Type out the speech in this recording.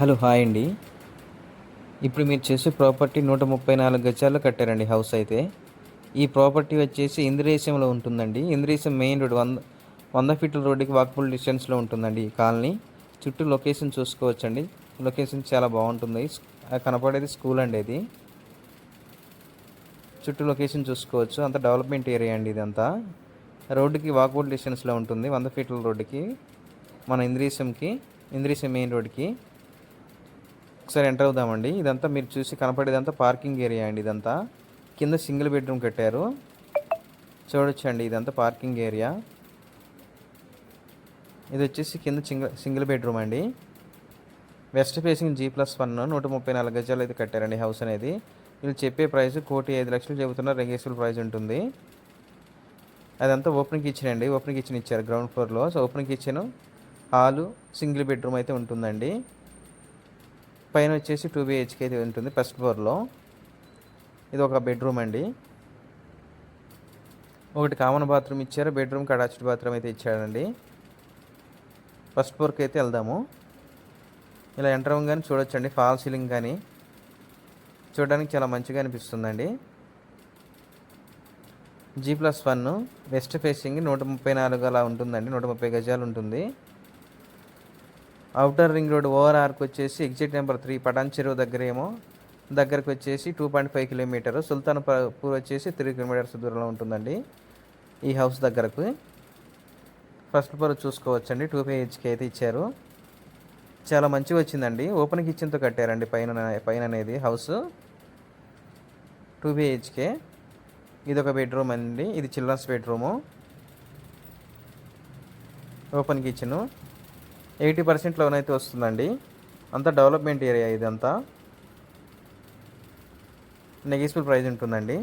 Hello hi అండి. ఇప్పుడు మీరు చేసే ప్రాపర్టీ నూట ముప్పై నాలుగు గజాలు కట్టారండి హౌస్ అయితే. ఈ ప్రాపర్టీ వచ్చేసి ఇంద్రేశంలో ఉంటుందండి. ఇంద్రేశం మెయిన్ రోడ్ వంద వంద ఫీట్ల రోడ్డుకి వాక్బుల్ డిస్టెన్స్లో ఉంటుందండి ఈ కాలనీ. చుట్టూ లొకేషన్ చూసుకోవచ్చండి. లొకేషన్ చాలా బాగుంటుంది. కనపడేది స్కూల్ అండి ఇది చుట్టూ లొకేషన్ చూసుకోవచ్చు. అంత డెవలప్మెంట్ ఏరియా అండి ఇదంతా. రోడ్డుకి వాక్బుల్ డిస్టెన్స్లో ఉంటుంది. వంద ఫీట్ల రోడ్డుకి మన ఇంద్రీశంకి ఇంద్రీశం మెయిన్ రోడ్కి. ఒకసారి ఎంటర్ అవుదామండి. ఇదంతా మీరు చూసి కనపడేదంతా పార్కింగ్ ఏరియా అండి ఇదంతా. కింద సింగిల్ బెడ్రూమ్ కట్టారు. చూడొచ్చండి ఇదంతా పార్కింగ్ ఏరియా. ఇది వచ్చేసి కింద సింగిల్ సింగిల్ బెడ్రూమ్ అండి. West facing G plus one నూట ముప్పై నాలుగు గజాలు అయితే కట్టారండి హౌస్ అనేది. వీళ్ళు చెప్పే ప్రైస్ కోటి ఐదు లక్షలు చెబుతున్నారు రెగేసుల్ ప్రైస్ ఉంటుంది. అదంతా ఓపెన్ కిచెన్ అండి. ఓపెన్ కిచెన్ ఇచ్చారు గ్రౌండ్ ఫ్లోర్లో. So open kitchen hall single bedroom అయితే ఉంటుందండి. పైన వచ్చేసి టూ బిహెచ్కే అయితే ఉంటుంది ఫస్ట్ ఫ్లోర్లో ఇది ఒక బెడ్రూమ్ అండి. ఒకటి కామన్ బాత్రూమ్ ఇచ్చారు బెడ్రూమ్కి అటాచ్డ్ బాత్రూమ్ అయితే ఇచ్చాడండి. ఫస్ట్ ఫ్లోర్కి అయితే వెళ్దాము. ఇలా ఎంటర్ కానీ చూడొచ్చండి ఫాల్ సీలింగ్ కానీ. చూడడానికి చాలా మంచిగా అనిపిస్తుందండి. G plus one west facing నూట ముప్పై నాలుగు అలా ఉంటుందండి నూట ముప్పై గజాలు ఉంటుంది. Outer ring road over arc వచ్చేసి ఎగ్జిట్ నెంబర్ త్రీ పటాన్ చెరువు దగ్గర ఏమో దగ్గరకు వచ్చేసి two point five kilometer. Sultanpur వచ్చేసి త్రీ కిలోమీటర్స్ దూరంలో ఉంటుందండి ఈ హౌస్ దగ్గరకు. ఫస్ట్ ఫ్లోర్ చూసుకోవచ్చండి టూ బిహెచ్కే అయితే ఇచ్చారు. చాలా మంచిగా వచ్చిందండి. ఓపెన్ కిచెన్తో కట్టారండి పైన పైన అనేది హౌస్. టూ బిహెచ్కే ఇది ఒక బెడ్రూమ్ అండి ఇది children's bedroom. Open kitchen eighty percent loan అయితే వస్తుందండి. అంతా డెవలప్మెంట్ ఏరియా ఇదంతా. నెగిసిబుల్ ప్రైస్ ఉంటుందండి.